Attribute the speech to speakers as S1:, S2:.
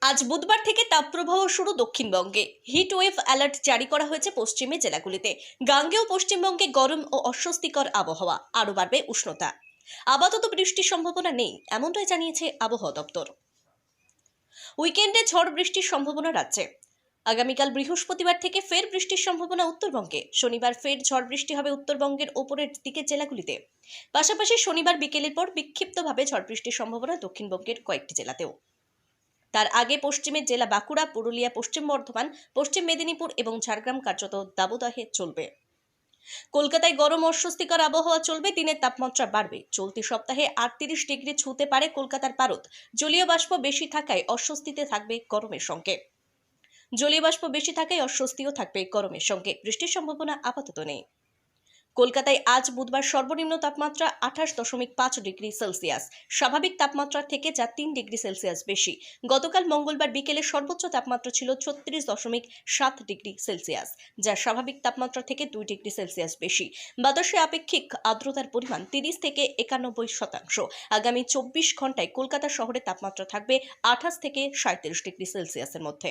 S1: আজ বুধবার থেকে তাপপ্রবাহ শুরু দক্ষিণবঙ্গে। হিট ওয়েভ অ্যালার্ট জারি করা হয়েছে পশ্চিমে জেলাগুলিতে। গাঙ্গেয় পশ্চিমবঙ্গে গরম ও অস্বস্তিকর আবহাওয়া। আরও বাড়বে উষ্ণতা। আপাতত বৃষ্টির সম্ভাবনা নেই, এমনটাই জানিয়েছে আবহাওয়া দপ্তর। উইকেন্ডে ঝড় বৃষ্টির সম্ভাবনা রাজ্যে। আগামীকাল বৃহস্পতিবার থেকে ফের বৃষ্টির সম্ভাবনা উত্তরবঙ্গে। শনিবার ফের ঝড় বৃষ্টি হবে উত্তরবঙ্গের ওপরের দিকে জেলাগুলিতে। পাশাপাশি শনিবার বিকেলের পর বিক্ষিপ্তভাবে ঝড় বৃষ্টির সম্ভাবনা দক্ষিণবঙ্গের কয়েকটি জেলাতেও। তার আগে পশ্চিমের জেলা বাঁকুড়া, পুরুলিয়া, পশ্চিম বর্ধমান, পশ্চিম মেদিনীপুর এবং ঝাড়গ্রাম কার্যত দাবদাহে চলবে। কলকাতায় গরম অস্বস্তিকর আবহাওয়া চলবে, দিনের তাপমাত্রা বাড়বে। চলতি সপ্তাহে আটত্রিশ ডিগ্রি ছুঁতে পারে কলকাতার পারদ। জলীয় বাষ্প বেশি থাকায় অস্বস্তিতে থাকবে গরমের সঙ্গে। জলীয় বাষ্প বেশি থাকায় অস্বস্তিও থাকবে গরমের সঙ্গে। বৃষ্টির সম্ভাবনা আপাতত নেই। কলকাতায় আজ বুধবার সর্বনিম্ন তাপমাত্রা আঠাশ দশমিক পাঁচ ডিগ্রি সেলসিয়াস। স্বাভাবিক তাপমাত্রা থেকে যা তিন ডিগ্রি সেলসিয়াস বেশি। গতকাল মঙ্গলবার বিকেলে সর্বোচ্চ তাপমাত্রা ছিল ছত্রিশ দশমিক সাত ডিগ্রি সেলসিয়াস, যা স্বাভাবিক তাপমাত্রা থেকে দুই ডিগ্রি সেলসিয়াস বেশি। বাতাসে আপেক্ষিক আর্দ্রতার পরিমাণ তিরিশ থেকে একানব্বই শতাংশ। আগামী চব্বিশ ঘন্টায় কলকাতা শহরে তাপমাত্রা থাকবে আঠাশ থেকে সাঁত্রিশ ডিগ্রি সেলসিয়াসের মধ্যে।